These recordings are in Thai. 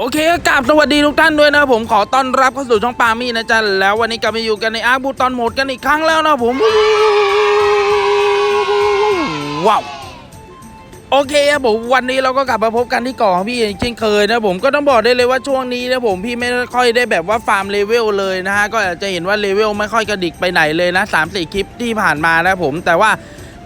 โอเคกราบสวัสดีทุกท่านด้วยนะผมขอต้อนรับเข้าสู่ช่องปามี่นะจ๊ะแล้ววันนี้กลับมาอยู่กันในอาร์บูตอนโหมดกันอีกครั้งแล้วนะผมว้าวโอเคครับผมวันนี้เราก็กลับมาพบกันที่เกาะขอพี่เช่นเคยนะผมก็ต้องบอกได้เลยว่าช่วงนี้นะผมพี่ไม่ค่อยได้แบบว่าฟาร์มเลเวลเลยนะฮะก็อาจจะเห็นว่าเลเวลไม่ค่อยกระดิกไปไหนเลยนะสามสี่คลิปที่ผ่านมานะผมแต่ว่า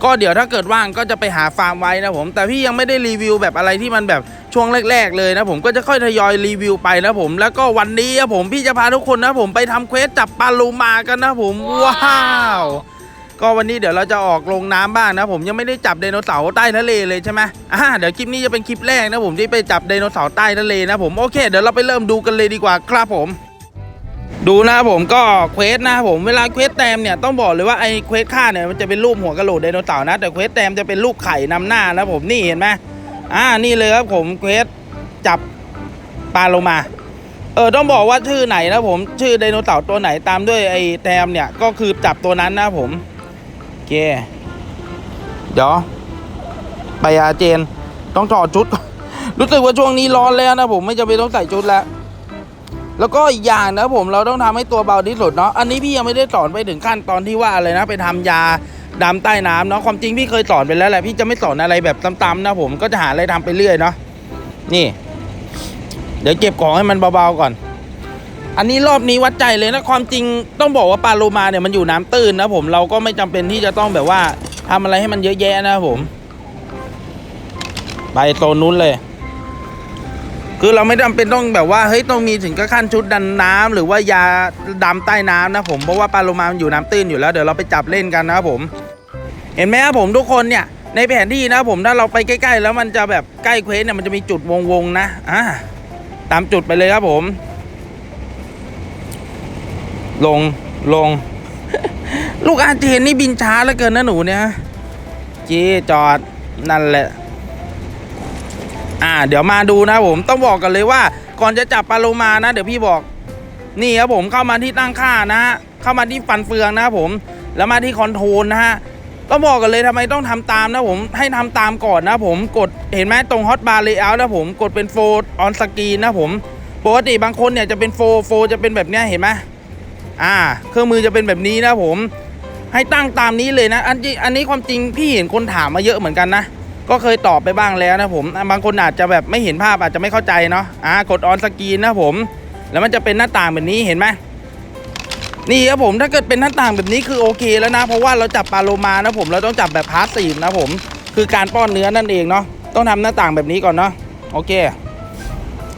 ก็เดี๋ยวถ้าเกิดว่างก็จะไปหาฟาร์มไว้นะผมแต่พี่ยังไม่ได้รีวิวแบบอะไรที่มันแบบ ช่วงแรก ๆ เลยนะผมก็จะค่อยทยอยรีวิวไปนะผมแล้วก็วันนี้นะผมพี่จะพาทุกคนนะผมไปทำเควสจับปลาโลูมากันนะผมว้าวก็วันนี้เดี๋ยวเราจะออกลงน้ำบ้างนะผมยังไม่ได้จับไดโนเสาร์ใต้ทะเลเลยใช่ไหมอ่าเดี๋ยวคลิปนี้จะเป็นคลิปแรกนะผมที่ไปจับไดโนเสาร์ใต้ทะเลนะผมโอเค เดี๋ยวเราไปเริ่มดูกันเลยดีกว่าครับผม ดูนะครับผมก็เควสนะครับผมเวลาเควสแต้มเนี่ยต้องบอกเลยว่าไอ้เควสฆ่าเนี่ยมันจะเป็นรูปหัวกะโหลกไดโนเสาร์นะแต่เควสแต้มจะเป็นรูปไข่นำหน้านะผมนี่เห็นไหม อ่านี่เลยครับผมเควสจับปลาโลมา เออต้องบอกว่าชื่อไหนนะผมชื่อไดโนเสาร์ตัวไหนตามด้วยไอ้แตมเนี่ยก็คือจับตัวนั้นนะผมโอเคเดี๋ยวไปอาเจนต้องถอดชุด รู้สึกว่าช่วงนี้ร้อนแล้วนะผมไม่จำเป็นต้องใส่ชุดแล้วแล้วก็อีกอย่างนะผมเราต้องทำให้ตัวเบาที่สุดเนาะอันนี้พี่ยังไม่ได้สอนไปถึงขั้นตอนที่ว่าอะไรนะ ไปทำยา ดำใต้น้ำเนาะความจริงพี่เคยสอนไปแล้วแหละพี่จะไม่สอนอะไรแบบซ้ำๆนะผมก็จะหาอะไรทำไปเรื่อยเนาะนี่ เดี๋ยวเก็บของให้มันเบาๆก่อน อันนี้รอบนี้วัดใจเลยนะความจริงต้องบอกว่าปลาโลมาเนี่ยมันอยู่น้ำตื้นนะผมเราก็ไม่จำเป็นที่จะต้องแบบว่าทำอะไรให้มันเยอะแยะนะผม ไปโซนนู้นเลย คือเราไม่จำเป็นต้องแบบว่าเฮ้ยต้องมีถึงกับขั้นชุดดันน้ำหรือว่ายาดำใต้น้ำนะผมเพราะว่าปลาโลมามันอยู่น้ำตื้นอยู่แล้วเดี๋ยวเราไปจับเล่นกันนะครับผม เห็นไหมครับผมทุกคนเนี่ยในแผนที่นะผมถ้าเราไปใกล้ๆ แล้วมันจะแบบใกล้เควสเนี่ยมันจะมีจุดวงๆนะอ่าตามจุดไปเลยครับผม ลงลง ลูกอาเจนนี่บินช้าเหลือเกินนะหนูเนี่ยจีจอดนั่นแหละ อ่า เดี๋ยวมาดูนะผมต้องบอกกันเลยว่า ก่อนจะจับปลาโลมานะ เดี๋ยวพี่บอก นี่ครับผมเข้ามาที่ตั้งค่านะฮะเข้ามาที่ฟันเฟืองนะผม แล้วมาที่คอนโทรลนะฮะต้องบอกกันเลยทำไมต้องทำตามนะผมให้ทำตามก่อนนะผมกดเห็นไหมตรงฮอตบาร์เลเยอร์นะผมกดเป็นโฟออนสกรีนนะผมปกติบางคนเนี่ยจะเป็นโฟโฟจะเป็นแบบเนี้ยเห็นไหมอ่า เครื่องมือจะเป็นแบบนี้นะผม ให้ตั้งตามนี้เลยนะ อันนี้อันนี้ความจริงพี่เห็นคนถามมาเยอะเหมือนกันนะ ก็เคยตอบไปบ้างแล้วนะผมบางคนอาจจะแบบไม่เห็นภาพอาจจะไม่เข้าใจเนาะอ่ากดออนสกรีนนะผม แล้วมันจะเป็นหน้าต่างแบบนี้เห็นไหมนี่ครับผมถ้าเกิดเป็นหน้าต่างแบบนี้คือโอเคแล้วนะ เพราะว่าเราจับปลาโลมานะผมเราต้องจับแบบพาสซีฟนะผมคือการป้อนเนื้อนั่นเองเนาะต้องทำหน้าต่างแบบนี้ก่อนเนาะโอเค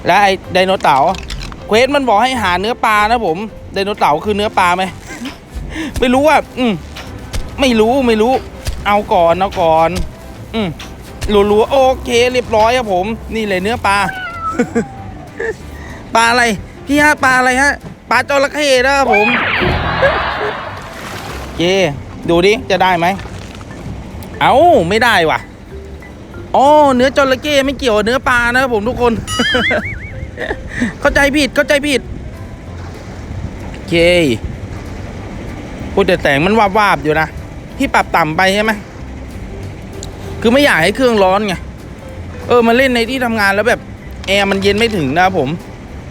และไอ้ไดโนเสาร์เควสมันบอกให้หาเนื้อปลานะผมไดโนเสาร์คือเนื้อปลาไหมไม่รู้ว่า อืมไม่รู้ไม่รู้ เอาก่อนเอาก่อน อืม รัวๆโอเค เรียบร้อยครับผม นี่เลยเนื้อปลา ปลาอะไร พี่ฮะปลาอะไรฮะ ปลาจระเข้นะครับผมเจดูดิ จะได้ไหม เอาไม่ได้ว่ะอ๋อเนื้อจระเข้ไม่เกี่ยวเนื้อปลานะครับผมทุกคน เข้าใจผิด เข้าใจผิดโอเคพูดแต่แสงมันวาบวาบๆอยู่นะ พี่ปรับต่ำไปใช่ไหม คือไม่อยากให้เครื่องร้อนไง เออมาเล่นในที่ทำงานแล้วแบบแอร์มันเย็นไม่ถึงนะครับผม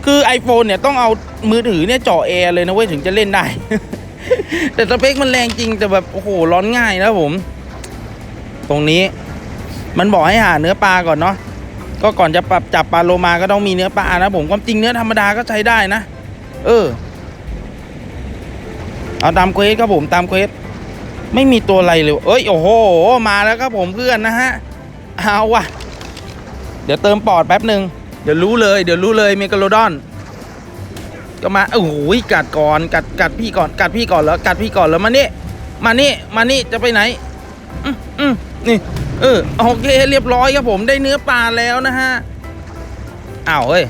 คือ iPhone เนี่ยต้องเอามือถือเนี่ยเจ่อแอร์เลยนะเว้ยถึงจะเล่นได้ แต่สเปคมันแรงจริงแต่แบบโอ้โหร้อนง่ายนะผม ตรงนี้ มันบอกให้หาเนื้อปลาก่อนเนาะ ก็ก่อนจะปรับจับปลาโลมาก็ต้องมีเนื้อปลานะผมความจริงเนื้อธรรมดาก็ใช้ได้นะ เออ เอาตามเควสครับผมตามเควส ไม่มีตัวอะไรเลยเอ้ย โอ้โห มาแล้วครับผมเพื่อนนะฮะ เอาว่ะ เดี๋ยวเติมปอดแป๊บหนึ่งเดี๋ยวรู้เลย เดี๋ยวรู้เลยเมกาโลดอน ก็มา โอ้โห กัดก่อน กัด กัดพี่ก่อน กัดพี่ก่อนแล้ว กัดพี่ก่อนแล้วมานี่ มานี่ มานี่ จะไปไหน อืมอืมนี่ เออ โอเค เรียบร้อยครับผม ได้เนื้อปลาแล้วนะฮะอ้าวเฮ้ย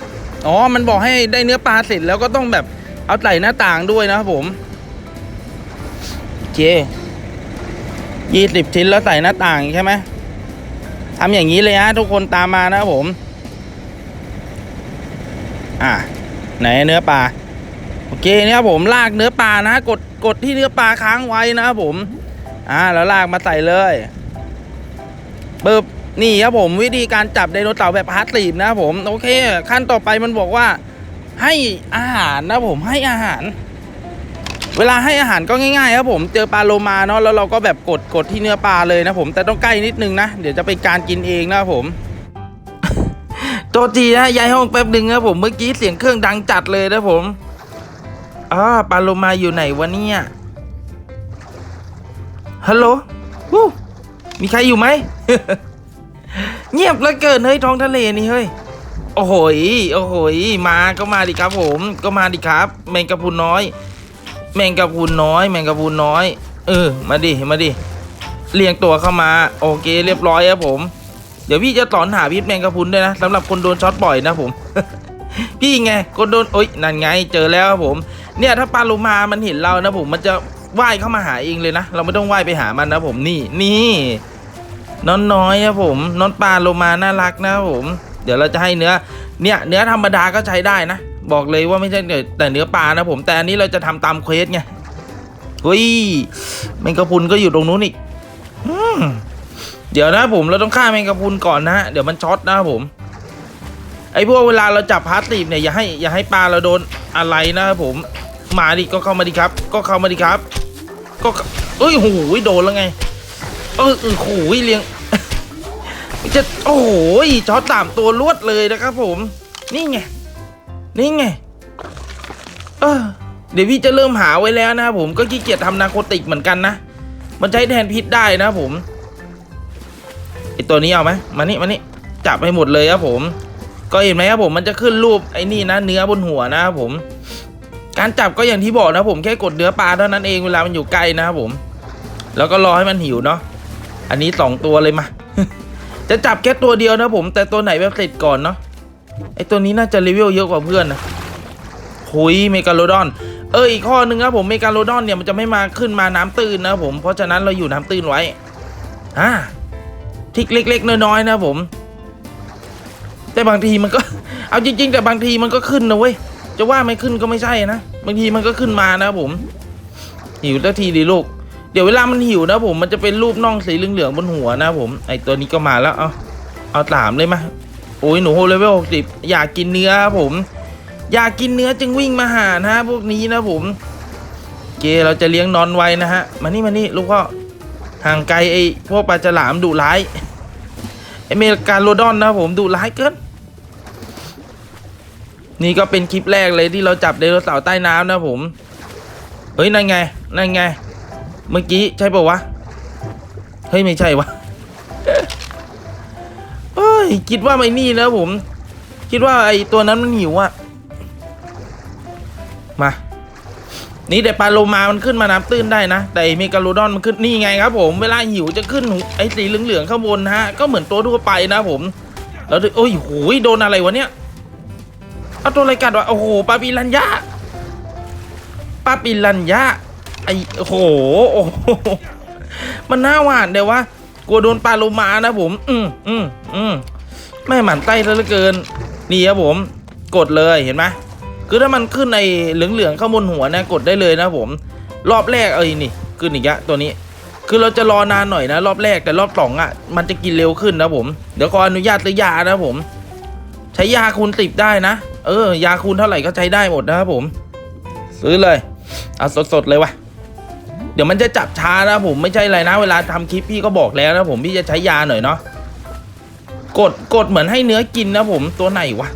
อ๋อ มันบอกให้ได้เนื้อปลาเสร็จแล้วก็ต้องแบบ เอาใส่หน้าต่างด้วยนะครับผม โอเค ยี่สิบชิ้นแล้วใส่หน้าต่างใช่ไหมทำอย่างนี้เลยฮะทุกคนตามมานะครับผม อะไหนเนื้อปลาโอเคเนี่ยผมลากเนื้อปลานะกดกดที่เนื้อปลาค้างไว้นะครับผม อ่าแล้วลากมาใส่เลยปึ๊บนี่ครับผมวิธีการจับไดโนเสาร์แบบพาสซีฟนะครับผมโอเค ขั้นต่อไปมันบอกว่าให้อาหารนะผมให้อาหาร เวลาให้อาหารก็ง่ายๆครับผมเจอปลาโลมาเนาะแล้วเราก็แบบกดกดที่เนื้อปลาเลยนะผมแต่ต้องใกล้นิดนึงนะ เดี๋ยวจะเป็นการกินเองนะครับผมโทษทีนะย้ายห้องแป๊บหนึ่งนะผมเมื่อกี้เสียงเครื่องดังจัดเลยนะผมอ่าปลาโลมาอยู่ไหนวะเนี่ยฮัลโหลวู้มีใครอยู่ไหมเงียบเลือเกินเฮ้ยท้องทะเลนี่เฮ้ยโอ้โหโอ้โหมาก็มาดิครับผม ก็มาดิครับ แมงกะพรุนน้อย แมงกะพรุนน้อย แมงกะพรุนน้อย เออ มาดิ มาดิ เรียงตัวเข้ามา โอเค เรียบร้อยครับผม เดี๋ยวพี่จะสอนหาพิษแมงกะพรุนด้วยนะสำหรับคนโดนช็อตบ่อยนะผม พี่ไง คนโดน โอ๊ย นั่นไง เจอแล้วครับผม เนี่ยถ้าปลาโลมา มันเห็นเรานะผม มันจะว่ายเข้ามาหาเองเลยนะ เราไม่ต้องว่ายไปหามันนะผม นี่ นี่น้อนน้อยครับผม น้อนปลาโลมาน่ารักนะผม เดี๋ยวเราจะให้เนื้อ เนี่ย เนื้อธรรมดาก็ใช้ได้นะ บอกเลยว่าไม่ใช่แต่เนื้อปลานะผมแต่อันนี้เราจะทำตามเควสไงเฮ้ยแมงกะพุนก็อยู่ตรงนู้นอีกเดี๋ยวนะผมเราต้องฆ่าแมงกะพุนก่อนนะฮะเดี๋ยวมันช็อตนะครับผม ไอ้พวกเวลาเราจับพาสตีฟเนี่ยอย่าให้อย่าให้ปลาเราโดนอะไรนะครับผมมาดิก็เข้ามาดิครับ ก็เข้ามาดิครับ ก็เอ้ยโอ้โหโดนแล้วไง เออโอ้โหเลี้ยงจะโอ้โหช็อตสามตัวรวดเลยนะครับผม นี่ไง นี่ไง เออ เดี๋ยวพี่จะเริ่มหาไว้แล้วนะผมก็ขี้เกียจทำนาโคติกเหมือนกันนะ มันใช้แทนพิษได้นะผมไอตัวนี้เอาไหมมานี่มานี่จับให้หมดเลยครับผม ก็เห็นไหมครับผมมันจะขึ้นรูปไอ้นี่นะ เนื้อบนหัวนะครับผม การจับก็อย่างที่บอกนะผมแค่กดเนื้อปลาเท่านั้นเองเวลามันอยู่ใกล้นะครับผม แล้วก็รอให้มันหิวเนาะอันนี้สองตัวเลยมาจะจับแค่ตัวเดียวนะผม แต่ตัวไหนแบบเสร็จก่อนเนาะ ไอตัวนี้น่าจะเลเวลเยอะกว่าเพื่อนนะหุยเมกาโลดอน เอออีกข้อหนึ่งครับผมเมกาโลดอนเนี่ยมันจะไม่มาขึ้นมาน้ำตื้นนะผมเพราะฉะนั้นเราอยู่น้ำตื้นไว้อ่าทิกเล็ก ๆ น้อยๆนะผม แต่บางทีมันก็ เอาจริง ๆ แต่บางทีมันก็ขึ้นนะเว้ยจะว่าไม่ขึ้นก็ไม่ใช่นะบางทีมันก็ขึ้นมานะผม หิวทันทีดีลูกเดี๋ยวเวลามันหิวนะผมมันจะเป็นรูปน่องสีเหลืองๆบนหัวนะผม ไอตัวนี้ก็มาแล้วเอาเอาสามเลยมา โอ้ยหนูโฮเลเวลหกสิบอยากกินเนื้อครับผม อยากกินเนื้อจึงวิ่งมาหานะฮะพวกนี้นะผมเคเราจะเลี้ยงนอนไว้นะฮะมานี่มานี่ลูกพ่อห่างไกลไอ้พวกปลาฉลามดุร้ายไอเมริกาโลดอนนะผมดุร้ายเกินนี่ก็เป็นคลิปแรกเลยที่เราจับไดโนเสาร์ใต้น้ำนะผมเฮ้ยนั่นไงนั่นไง เมื่อกี้ใช่ป่าวะเฮ้ยไม่ใช่วะ ยคิดว่าไม่นี่นะผม คิดว่าไอ้ตัวนั้นมันหิวอะมา นี่แต่ปลาโลมามันขึ้นมาน้ำตื้นได้นะ แต่ไอ้เมกาโลดอนมันขึ้นนี่ไงครับ ผมเวลาหิวจะขึ้นไอ้สีเหลืองๆข้างบนนะฮะก็เหมือนตัวทั่วไปนะผม แล้วดูโอ้ยโหยโดนอะไรวะเนี่ยเอาตัวอะไรกัดวะโอ้โหปลาปิรันยาปลาปิรันยาไอ้โอ้โหโอ้โหมันน่าหวานเดี๋ยววะกลัวโดนปลาโลมานะผม อืมอืมอืม แม่หมันไต้ซะเหลือเกิน นี่ครับผม กดเลยเห็นไหมคือถ้ามันขึ้นในเหลืองๆข้างบนหัวนะกดได้เลยนะผม รอบแรกเอ้ยนี่ขึ้นอีกแล้วตัวนี้ คือเราจะรอนานหน่อยนะ รอบแรกแต่รอบสองอะมันจะกินเร็วขึ้นนะผม เดี๋ยวขออนุญาตซื้อยานะผม ใช้ยาคูณติบได้นะ เออ ยาคูณเท่าไหร่ก็ใช้ได้หมดนะครับผม ซื้อเลยเอาสดๆเลยวะเดี๋ยวมันจะจับช้านะผมไม่ใช่อะไรนะ เวลาทำคลิปพี่ก็บอกแล้วนะผมพี่จะใช้ยาหน่อยเนาะ กดกดเหมือนให้เนื้อกินนะผมตัวไหนวะ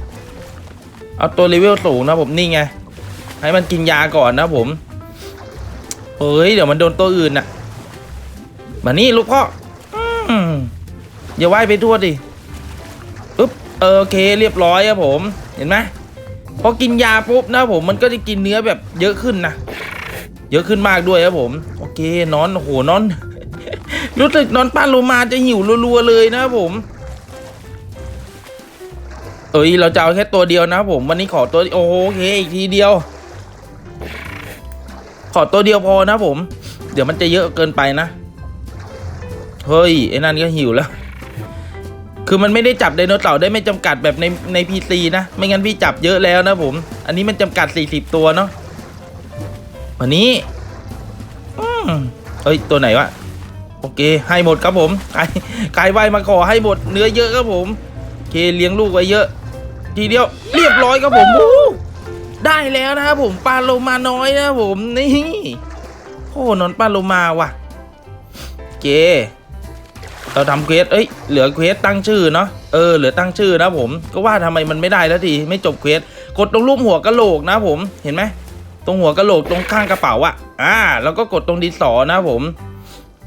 เอาตัวเลเวลสูงนะผมนี่ไง ให้มันกินยาก่อนนะผมเฮ้ยเดี๋ยวมันโดนตัวอื่นน่ะมานี่ลูกพ่อออย่าว่ายไปทั่วดิปึ๊บเออโอเคเรียบร้อยครับผม เห็นไหมพอกินยาปุ๊บนะผมมันก็จะกินเนื้อแบบเยอะขึ้นนะเยอะขึ้นมากด้วยครับผม โอเคนอนโอ้โหนอน รู้สึกนอนป้าโลมาจะหิวรัวๆเลยนะครับผม เอ้ยเราจะเอาแค่ตัวเดียวนะผมวันนี้ขอตัวโอเคอีกทีเดียว ขอตัวเดียวพอนะผม เดี๋ยวมันจะเยอะเกินไปนะเฮ้ยไอ้นั่นก็หิวแล้ว คือมันไม่ได้จับไดโนเสาร์ได้ไม่จำกัดแบบในในพีซีนะ ไม่งั้นพี่จับเยอะแล้วนะผม อันนี้มันจำกัด 40 ตัวเนาะวันนี้อืมเอ้ยตัวไหนวะโอเคให้หมดครับผมใครใครไหวมาขอให้หมดเนื้อเยอะครับผม เคเลี้ยงลูกไว้เยอะ ทีเดียวเรียบร้อยครับผมได้แล้วนะครับผมปลาโลมาน้อยนะผมนี่โอ้นอนปลาโลมาว่ะเคเราทำเควสเอ้ยเหลือเควสตั้งชื่อเนาะเออเหลือตั้งชื่อนะผมก็ว่าทำไมมันไม่ได้แล้วทีไม่จบเควสกดตรงรูปหัวกะโหลกนะผมเห็นไหมตรงหัวกะโหลกตรงข้างกระเป๋าอะอ่า แล้วก็กดตรงดินสอนะผม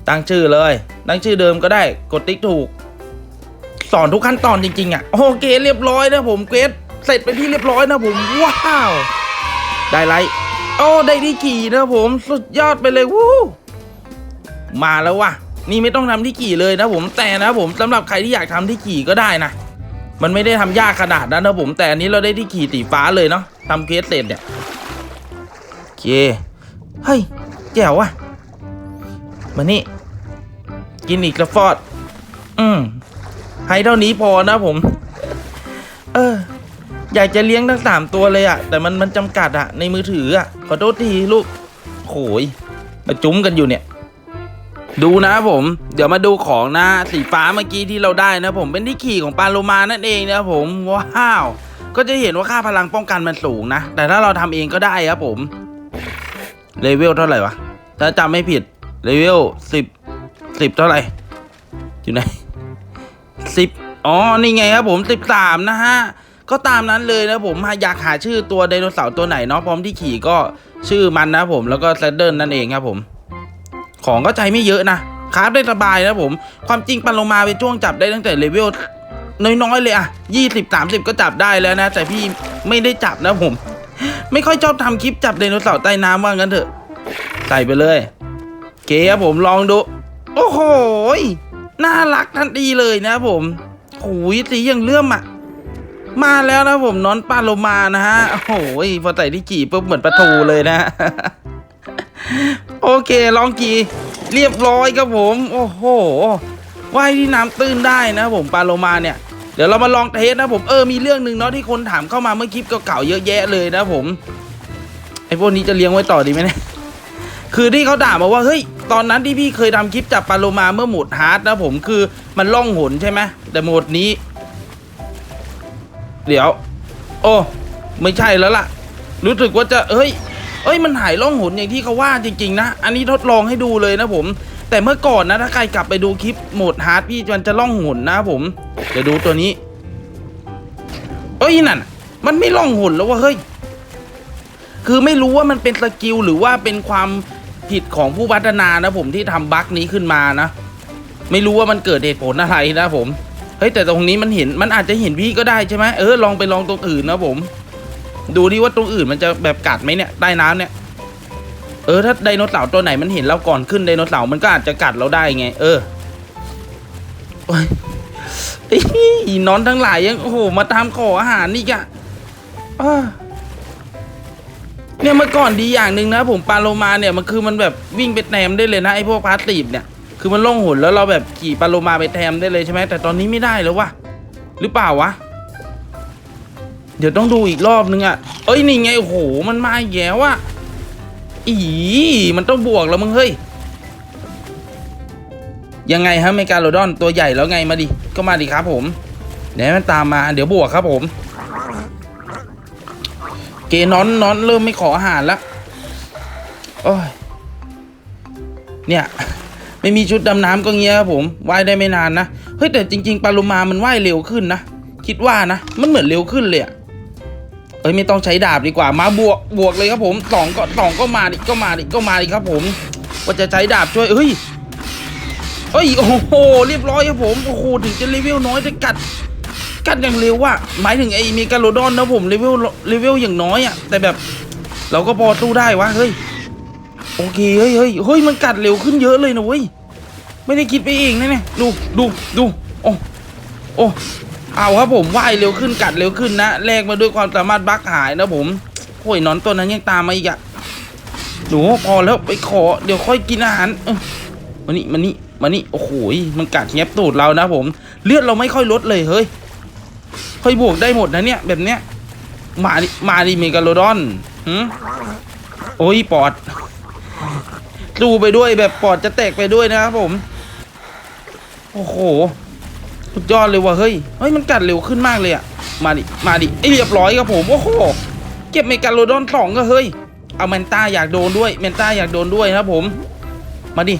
ตั้งชื่อเลย ตั้งชื่อเดิมก็ได้กดติ๊กถูก สอนทุกขั้นตอนจริงๆอะโอเคเรียบร้อยนะผมเควสเสร็จเป็นที่เรียบร้อยนะผมว้าวได้ไลท์โอ้ได้ที่ขี่นะผมสุดยอดไปเลยวู้มาแล้วว่ะนี่ไม่ต้องทำที่ขี่เลยนะผมแต่นะผมสำหรับใครที่อยากทำที่ขี่ก็ได้นะมันไม่ได้ทำยากขนาดนั้นนะผมแต่อันนี้เราได้ที่ขี่สีฟ้าเลยเนาะทำเคสเสร็จเนี่ยโอเคเฮ้ยแจ๋วว่ะมานี่กินอีกกระฟอดอืม ให้เท่านี้พอนะผม เออ อยากจะเลี้ยงทั้งสามตัวเลยอะแต่มันมันจำกัดอะในมือถืออะขอโทษทีลูกโหยมาจุ้มกันอยู่เนี่ย ดูนะผม เดี๋ยวมาดูของนะสีฟ้าเมื่อกี้ที่เราได้นะผมเป็นที่ขี่ของปาโลมานั่นเองนะผมว้าวก็จะเห็นว่าค่าพลังป้องกันมันสูงนะ แต่ถ้าเราทำเองก็ได้ครับผมเลเวลเท่าไหร่วะ ถ้าจำไม่ผิดเลเวลสิบสิบเท่าไหร่อยู่ไหน สิบอ๋อ นี่ไงครับผมสิบสามนะฮะ ก็ตามนั้นเลยนะผมอยากหาชื่อตัวไดโนเสาร์ตัวไหนเนาะพร้อมที่ขี่ก็ชื่อมันนะผมแล้วก็แซดเดิลนั่นเองครับผม ของก็ใจไม่เยอะนะคราฟได้สบายนะผม ความจริงปันลงมาเป็นช่วงจับได้ตั้งแต่เลเวลน้อยๆเลยอะยี่สิบสามสิบก็จับได้แล้วนะ แต่พี่ไม่ได้จับนะผม ไม่ค่อยชอบทำคลิปจับไดโนเสาร์ใต้น้ำว่างั้นเถอะ ใส่ไปเลยเคครับผมลองดู โอ้โห น่ารักทันทีเลยนะผมหูยสีอย่างเลื่อมอะมาแล้วนะผมนอนปลาโลมานะฮะ โอ้โหยพอใส่ที่กี่ปุ๊บเหมือนปลาทูเลยนะ โอเคลองกี่เรียบร้อยครับผม โอ้โหว่ายที่น้ำตื้นได้นะผมปลาโลมาเนี่ยเดี๋ยวเรามาลองเทสนะผมเออมีเรื่องหนึ่งเนาะที่คนถามเข้ามาเมื่อคลิปเก่าๆเยอะแยะเลยนะผมไอพวกนี้จะเลี้ยงไว้ต่อดีไหมเนี่ยคือที่เขาด่ามาว่าเฮ้ย ตอนนั้นที่พี่เคยทำคลิปจับปลาโลมาเมื่อโหมดฮาร์ดนะผมคือมันล่องหนใช่ไหมแต่โหมดนี้ เดี๋ยว โอ้ไม่ใช่แล้วล่ะ รู้สึกว่าจะเฮ้ย เอ้ยมันหายล่องหนอย่างที่เขาว่าจริง ๆ นะ อันนี้ทดลองให้ดูเลยนะผม แต่เมื่อก่อนนะถ้าใครกลับไปดูคลิปโหมดฮาร์ดพี่มันจะล่องหนนะผมเดี๋ยวดูตัวนี้ เอ้ยนั่น มันไม่ล่องหนแล้วว่าเฮ้ยคือไม่รู้ว่ามันเป็นสกิลหรือว่าเป็นความ ผิดของผู้พัฒนานะผมที่ทำบั๊กนี้ขึ้นมานะ ไม่รู้ว่ามันเกิดเหตุผลอะไรนะผมเฮ้ยแต่ตรงนี้มันเห็นมันอาจจะเห็นพี่ก็ได้ใช่ไหมเออลองไปลองตรงอื่นนะผม ดูดิว่าตรงอื่นมันจะแบบกัดไหมเนี่ยใต้น้ำเนี่ย เออถ้าไดโนเสาร์ตัวไหนมันเห็นเราก่อนขึ้นไดโนเสาร์มันก็อาจจะกัดเราได้ไง เอออ้ยไอ้นอนทั้งหลายยังโอ้โหมาตามขออาหารนี่กะอ้า เนี่ยเมื่อก่อนดีอย่างหนึ่งนะผมปลาโลมาเนี่ยมันคือมันแบบวิ่งไปแทมได้เลยนะไอ้พวกพาสตีฟเนี่ยคือมันล่องหนแล้วเราแบบขี่ปลาโลมาไปแทมได้เลยใช่ไหมแต่ตอนนี้ไม่ได้แล้ววะหรือเปล่าวะ เดี๋ยวต้องดูอีกรอบนึงอะ่ะเอ้ยนี่ไงโอ้โหมันมาแล้วอะอีมันต้องบวกแล้วมึงเฮ้ยยังไงฮะเมกาโลดอนตัวใหญ่แล้วไงมาดิก็มาดิครับผมเดี๋ยวมันตามมาเดี๋ยวบวกครับผม เกนอนนอนเริ่มไม่ขออาหารล้วโอ้ย เนี่ย ไม่มีชุดดำน้ำก็เงี้ยครับผมว่ายได้ไม่นานนะ เฮ้ยแต่จริง ๆปลาโลมามันว่ายเร็วขึ้นนะ คิดว่านะ มันเหมือนเร็วขึ้นเลยอะเอ้ยไม่ต้องใช้ดาบดีกว่ามาบวกบวกเลยครับผมสองก็สองก็มาดิก็มาดิก็มาดิครับผมว่าจะใช้ดาบช่วยเฮ้ยเอ้ยโอ้โหเรียบร้อยครับผมโอ้โหถึงจะเลเวลน้อยแต่กัด กัดอย่างเร็วว่ะหมายถึงไอ้เมการโลดอนนะผมเลเวลเลเวลอย่างน้อยอะแต่แบบเราก็พอสู้ได้วะเฮ้ยโอเคเฮ้ยเฮ้ยเฮ้ยมันกัดเร็วขึ้นเยอะเลยนะเว้ยไม่ได้คิดไปเองนะเนี่ยดูดูดูโอ้โอ้เอาครับผมว่ายเร็วขึ้นกัดเร็วขึ้นนะแลกมาด้วยความสามารถบักหายนะผมโอ้ยนอนตัวนั้นยังตามมาอีกอะหนูพอแล้วไปขอเดี๋ยวค่อยกินอาหารเออมานี่มานี่มานี่โอ้โหมันกัดแงบตูดเรานะผม เลือดเราไม่ค่อยลดเลยเฮ้ย ค่อยบวกได้หมดนะเนี่ย แบบเนี้ยมาดิมาดิเมกาโลดอนหืมโอ้ยปอดสู้ไปด้วยแบบปอดจะแตกไปด้วยนะครับผม โอ้โหสุดยอดเลยว่ะเฮ้ยเฮ้ยมันกัดเร็วขึ้นมากเลยอะมาดิมาดิไอเรียบร้อยครับผมโอ้โหเก็บเมกาโลดอนสองก็เฮ้ยเอาแมนต้าอยากโดนด้วยแมนต้าอยากโดนด้วยนะครับผม มาดิ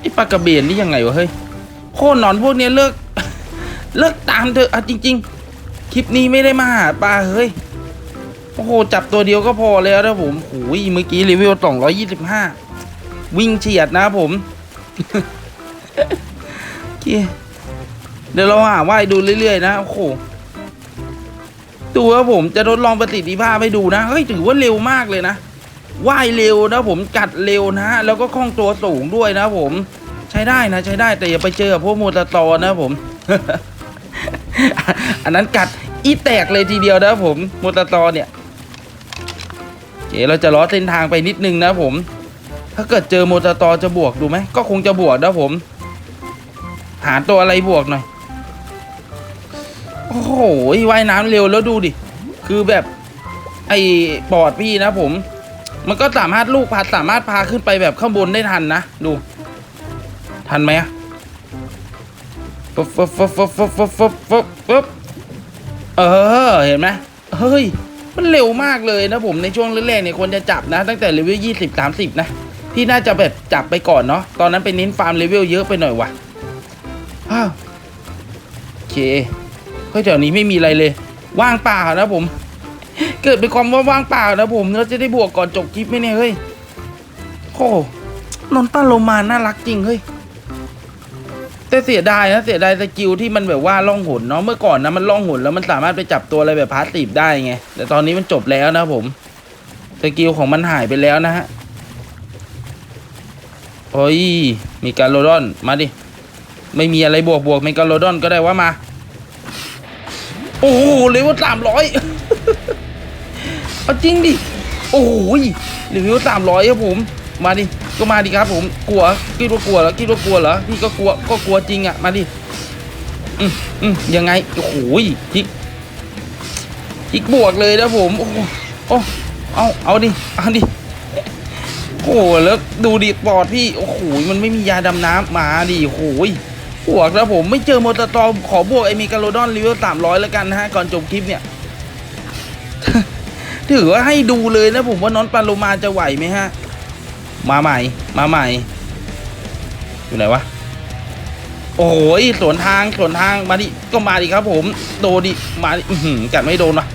ไอปลากระเบนนี่ยังไงวะเฮ้ยโคตรหนอนพวกเนี้ยเลิก เลิกตามเถอะอะจริง ๆ คลิปนี้ไม่ได้มาหาปลาเฮ้ย โอ้โห จับตัวเดียวก็พอแล้วนะผมโอ้ยเมื่อกี้รีวิวสองร้อยยี่สิบห้าวิ่งเฉียดนะผมเคเดี๋ยวเราหาว่ายดูเรื่อยๆนะโอ้โหดูครับผมจะทดลองประสิทธิภาพให้ดูนะเฮ้ยถือว่าเร็วมากเลยนะว่ายเร็วนะผมกัดเร็วนะแล้วก็คล่องตัวสูงด้วยนะผม ใช้ได้นะใช้ได้แต่อย่าไปเจอพวกโมตตอนะผม อันนั้นกัดอีแตกเลยทีเดียวนะผมโมตตอเนี่ยโอเคเราจะล้อเส้นทางไปนิดนึงนะผม ถ้าเกิดเจอโมตตอจะบวกดูไหมก็คงจะบวกนะผม หาตัวอะไรบวกหน่อย โอ้โหว่ายน้ำเร็วแล้วดูดิ คือแบบไอ้ปอดพี่นะผม มันก็สามารถลูกพาสามารถพาขึ้นไปแบบข้างบนได้ทันนะ ดู ทันไหมอะ ปุ๊บปุ๊บปุ๊บปุ๊บปุ๊บปุ๊บปุ๊บปุ๊บปุ๊บเออเห็นไหมเฮ้ย มันเร็วมากเลยนะผมในช่วงแรกๆเนี่ยควรจะจับนะ ตั้งแต่เลเวลยี่สิบสามสิบนะพี่น่าจะแบบจับไปก่อนเนาะตอนนั้นไปเน้นฟาร์มเลเวลเยอะไปหน่อยว่ะอ้าวโอเคเฮ้ยแถวนี้ไม่มีอะไรเลย ว่างเปล่านะผม เกิดเป็นความว่าว่างเปล่านะผมเราจะได้บวกก่อนจบคลิปไหมเนี่ยเฮ้ยโอ้นนต้าโลมาน่ารักจริงเฮ้ย แต่เสียดายนะเสียดายสกิลที่มันแบบว่าล่องหนเนาะเมื่อก่อนนะมันล่องหนแล้วมันสามารถไปจับตัวอะไรแบบพาสซีฟได้ไง แต่ตอนนี้มันจบแล้วนะผมสกิลของมันหายไปแล้วนะฮะโอ้ยมีการโลดอนมาดิไม่มีอะไรบวกบวกเมการโลดอนก็ได้ว่ามาโอ้โหเลเวลสามร้อยเอาจริงดิโอ้โหเลเวลสามร้อยครับผมมาดิ ก็มาดิครับผมกลัวคิดว่ากลัวเหรอคิดว่ากลัวเหรอพี่ก็กลัวก็กลัวจริงอะมาดิอืมอืมยังไงโอ้โหทิกทิกบวกเลยนะผมโอ้โอ้เอาเอาดิเอาดิโอ้โหแล้วดูดิปอดพี่โอ้โหมันไม่มียาดำน้ำมาดิโอ้โหบวกแล้วผมไม่เจอมอเตอร์ตอมขอบวกไอเมกาโลดอนรีวิวสามร้อยแล้วกันนะฮะก่อนจบคลิปเนี่ยถือว่าให้ดูเลยนะผมว่าน้องปาโลมาจะไหวไหมฮะ มาใหม่ มาใหม่ อยู่ไหนวะ โอ้โหสวนทางสวนทางมาดิก็มาดิครับ ผม โดนดิมาดิอื้อหือกัดไม่โดนวะ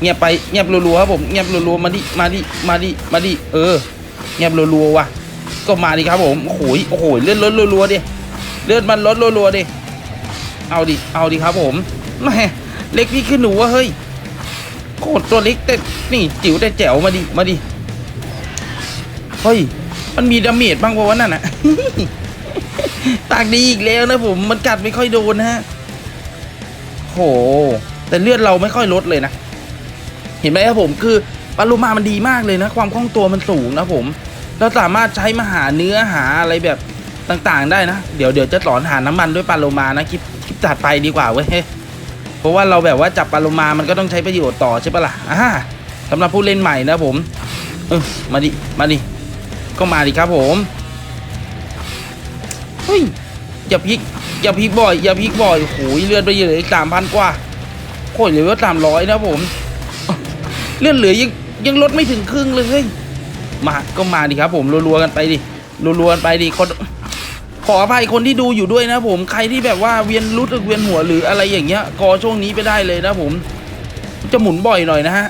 เงียบไปเงียบรัวๆครับผมเงียบรัวๆมาดิมาดิมาดิมาดิเออ เงียบรัวๆว่ะก็มาดิครับผมโอ้โหโอ้โหเลื่อนลดรัวๆดิเลือดมันลดรัวๆดิเอาดิเอาดิครับผมแม่เล็กพี่ขึ้นหนูวะเฮ้ยโคตรตัวเล็กแต่นี่จิ๋วแต่แจ๋วมาดิมาดิ เฮ้ย มันมีดาเมจบ้างปะวะนั่นนะตากดีอีกแล้วนะผม มันกัดไม่ค่อยโดนนะฮะโห แต่เลือดเราไม่ค่อยลดเลยนะ เห็นไหมครับผมคือปลาโลมามันดีมากเลยนะ ความคล่องตัวมันสูงนะผม เราสามารถใช้มาหาเนื้อหาอะไรแบบต่างๆ ได้นะ เดี๋ยวเดี๋ยวจะสอนหาน้ำมันด้วยปลาโลมานะคลิปคลิปจัดไปดีกว่าเว้ยเพราะว่าเราแบบว่าจับปลาโลมามันก็ต้องใช้ประโยชน์ต่อใช่ปะล่ะอ่าสำหรับผู้เล่นใหม่นะผมเออมาดิ มาดิ ก็มาดิครับผมเฮ้ยอย่าพลิกอย่าพลิกบ่อยอย่าพลิกบ่อยโอ้ยเลือดไปเหลือสามพันกว่าโคตรเหลือสามร้อยนะผม เลือดเหลือยังยังลดไม่ถึงครึ่งเลยเฮ้ยมาก็มาดิครับ ผมรัวๆกันไปดิรัวๆกันไปดิคนขออภัยคนที่ดูอยู่ด้วยนะผมใครที่แบบว่าเวียนรู้สึกเวียนหัวหรืออะไรอย่างเงี้ยกอช่วงนี้ไปได้เลยนะผม จะหมุนบ่อยหน่อยนะฮะ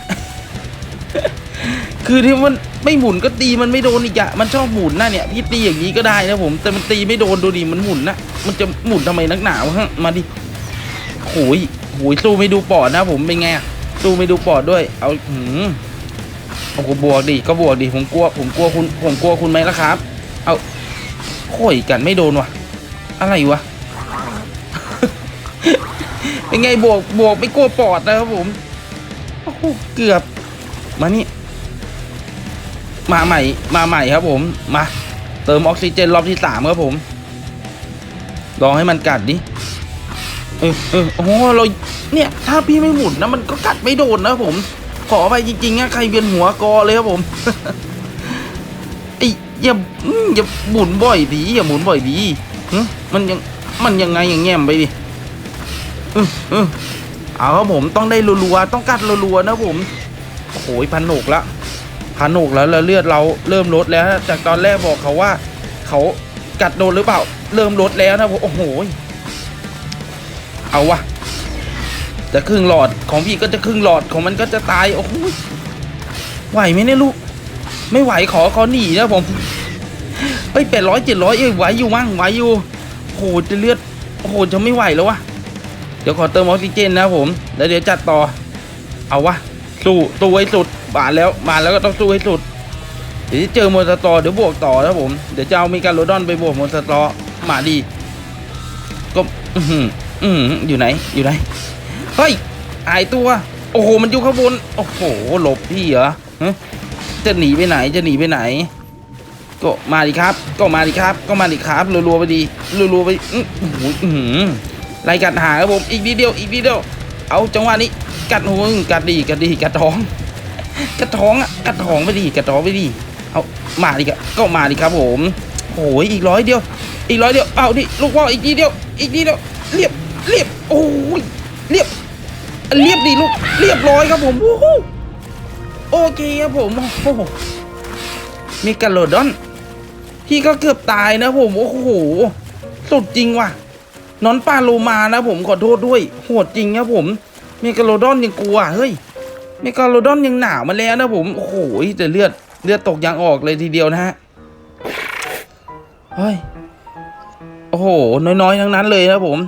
คือที่มันไม่หมุนก็ตีมันไม่โดนอีกอะมันชอบหมุนนะเนี่ยพี่ตีอย่างนี้ก็ได้นะผม แต่มันตีไม่โดนดูดิมันหมุนนะมันจะหมุนทำไมนักหนาวฮะมาดิโหยโหยสู้ไม่ดูปอดนะผมเป็นไงอะสู้ไม่ดูปอดด้วย เอาหืมโอ้โหบวกดิก็บวกดิผมกลัว ผมกลัวคุณผมกลัวคุณไหมล่ะครับ เอาโข่อยกันไม่โดนวะอะไรวะเป็นไงบวกบวกไม่กลัวปอดนะครับผมเกือบมานี่ มาใหม่มาใหม่ครับผมมาเติมออกซิเจนรอบที่สามครับผมลองให้มันกัดดิเออเออโอ้เราเนี่ย ถ้าพี่ไม่หมุนนะ มันก็กัดไม่โดนนะผม ขอไปจริงๆนะใครเวียนหัวกอเลยครับผมไอ้อย่าอย่าหมุนบ่อยดีอย่าหมุนบ่อยดีมันยังมันยังไงอย่างเงี้ยมไปดิอื้ออื้อเอาครับผมต้องได้รัวๆต้องกัดรัวๆนะผมโอ้โหพันหกละ พันหกแล้วแล้วเลือดเราเริ่มลดแล้ว จากตอนแรกบอกเขาว่า เขากัดโดนหรือเปล่า เริ่มลดแล้วนะผมโอ้โหเอาวะจะครึ่งหลอดของพี่ก็จะครึ่งหลอดของมันก็จะตายโอ้โหไหวไหมเนี่ยลูก ไม่ไหวขอขอหนีนะผมไปแปดร้อยเจ็ดร้อยเอ้ยไหวอยู่มั้งไหวอยู่โอ้โหจะเลือดโอ้โหจะไม่ไหวแล้ววะเดี๋ยวขอเติมออกซิเจนนะผม แล้วเดี๋ยวจัดต่อ เอาวะสู้สู้ให้สุด มาแล้วมาแล้วก็ต้องสู้ให้สุด เดี๋ยวเจอมอนสตอร์เดี๋ยวบวกต่อนะผม เดี๋ยวจะเอามีการโรดอนไปบวกมอนสตอร์มาดี ก็อือหืออือหืออยู่ไหนอยู่ไหนเฮ้ยหายตัว โอ้โหมันอยู่ข้างบนโอ้โหหลบพี่เหรอจะหนีไปไหนจะหนีไปไหน ก็มาดิครับ ก็มาดิครับ ก็มาดิครับรัวๆไปดีรัวๆไปอื้อหือไล่กัดหางครับผมอีกนิดเดียวอีกนิดเดียว เอาจังหวะนี้กัดหูกัดดีกัดดีกัดท้อง กัดท้องอะกัดท้องไปดีกัดท้องไปดีเอามาดิครับก็มาดิครับผมโอ้ยอีกร้อยเดียว อีกร้อยเดียวเอาดิลูกว่าอีกนิดเดียว อีกนิดเดียวเรียบเรียบโอ้ยเรียบเรียบดีลูกเรียบร้อยครับผมโอ้โหโอเคครับผมโอ้โหมีกระโดดดอนพี่ก็เกือบตายนะผมโอ้โหสุดจริงว่ะนอนปลาโลมานะผมขอโทษด้วยโหดจริงครับผมเมกาโลดอนยังกลัวเฮ้ย เมกาโลดอนยังหนาวมาแล้วนะผม โอ้โหแต่เลือดเลือดตกยางออกเลยทีเดียวนะฮะ เฮ้ย โอ้โห น้อยๆ ทั้งนั้นเลยนะผม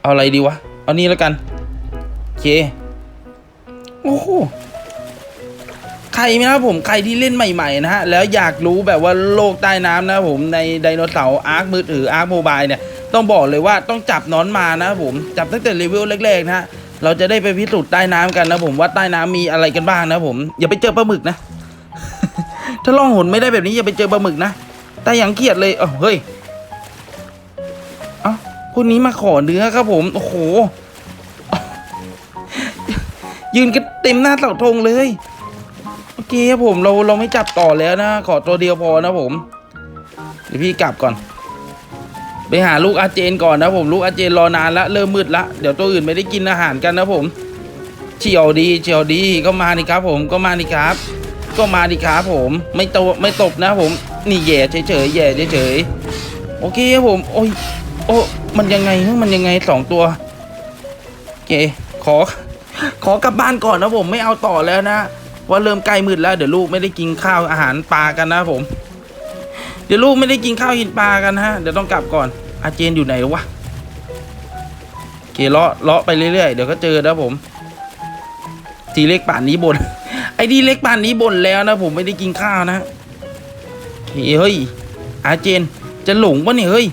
เอาอะไรดีวะ เอานี่แล้วกันโอเค โอ้โหใครนะครับผมใครที่เล่นใหม่ ๆ นะฮะ แล้วอยากรู้แบบว่าโลกใต้น้ำนะผมในไดโนเสาร์อาร์คมือถืออาร์คโมบายเนี่ย ต้องบอกเลยว่าต้องจับนอนมานะผมจับตั้งแต่เลเวลแรกๆนะฮะเราจะได้ไปพิสูจน์ใต้น้ำกันนะผมว่าใต้น้ำมีอะไรกันบ้างนะผมอย่าไปเจอปลาหมึกนะ ถ้าล่องหนไม่ได้แบบนี้อย่าไปเจอปลาหมึกนะแต่อย่างเครียดเลยเอ้าเฮ้ยเอ้าพวกนี้มาขอเนื้อครับผมโอ้โหยืนกันเต็มหน้าเสาธงเลยโอเคครับผมเราเราไม่จับต่อแล้วนะ ขอตัวเดียวพอนะผม เดี๋ยวพี่กลับก่อน ไปหาลูกอาเจนก่อนนะผมลูกอาเจนรอนานละเริ่มมืดละเดี๋ยวตัวอื่นไม่ได้กินอาหารกันนะผมเฉียวดีเฉียวดีก็มาดิครับ ผมก็มาดิครับ ก็มาดิครับผมไม่โตไม่ตบนะผมนี่แย่เฉยๆแย่เฉยๆโอเคครับผมโอ้ยโอ้มันยังไงฮะมันยังไงสองตัวโอเคขอ ขอกลับบ้านก่อนนะผมไม่เอาต่อแล้วนะว่าเริ่มใกล้มืดแล้วเดี๋ยวลูกไม่ได้กินข้าวอาหารปลากันนะผม เดี๋ยวลูกไม่ได้กินข้าวกินปลากันฮะ เดี๋ยวต้องกลับก่อนอาเจนอยู่ไหนวะโอเคเลาะเลาะไปเรื่อยๆ เดี๋ยวก็เจอนะผม ทีเล็กป่านนี้บน ไอ้ดีเล็กป่านนี้บนแล้วนะผมไม่ได้กินข้าวนะเฮ้ย อาเจนจะหลงปะเนี่ยเฮ้ย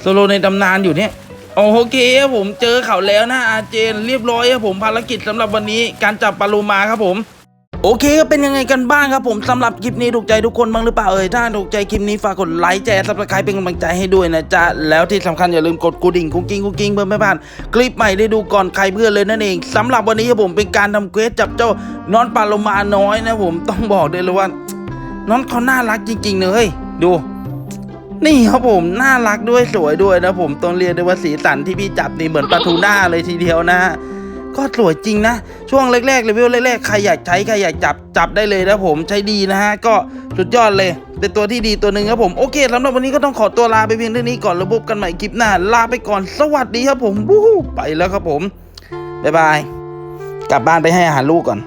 โซโลในตำนานอยู่เนี่ยโอเคผมเจอเขาแล้วนะอาเจนเรียบร้อยครับผมภารกิจสำหรับวันนี้การจับปลาโลมาครับผม โอเคก็เป็นยังไงกันบ้างครับผมสำหรับคลิปนี้ถูกใจทุกคนบ้างหรือเปล่าเอ่ยถ้าถูกใจคลิปนี้ฝากกดไลค์แชร์ซับสไครป์เป็นกำลังใจให้ด้วยนะจ๊ะแล้วที่สำคัญอย่าลืมกดกระดิ่งกุ้งกิ้งกุ้งกิ้งเพื่อไม่พลาดคลิปใหม่ได้ดูก่อนใครเพื่อนเลยนั่นเองสำหรับวันนี้ครับผมเป็นการทำเควสจับเจ้านอนปลาโลมาน้อยนะผมต้องบอกเลยเลยว่านองเขาน่ารักจริงๆเลยดูนี่ครับผมน่ารักด้วยสวยด้วยนะผมต้องเรียกได้ว่าสีสันที่พี่จับนี่เหมือนปลาทูน่าเลยทีเดียวนะฮะ ก็สวยจริงนะ ช่วงแรกๆเลเวลแรกๆ ใครอยากใช้ใครอยากจับจับได้เลยนะผมใช้ดีนะฮะ ก็สุดยอดเลยเป็นตัวที่ดีตัวหนึ่งครับผม โอเคสำหรับวันนี้ก็ต้องขอตัวลาไปเพียงเท่านี้ก่อนแล้วพบกันใหม่คลิปหน้า ลาไปก่อนสวัสดีครับผมวู้ฮู้ไปแล้วครับผมบ๊ายบายกลับบ้านไปให้อาหารลูกก่อน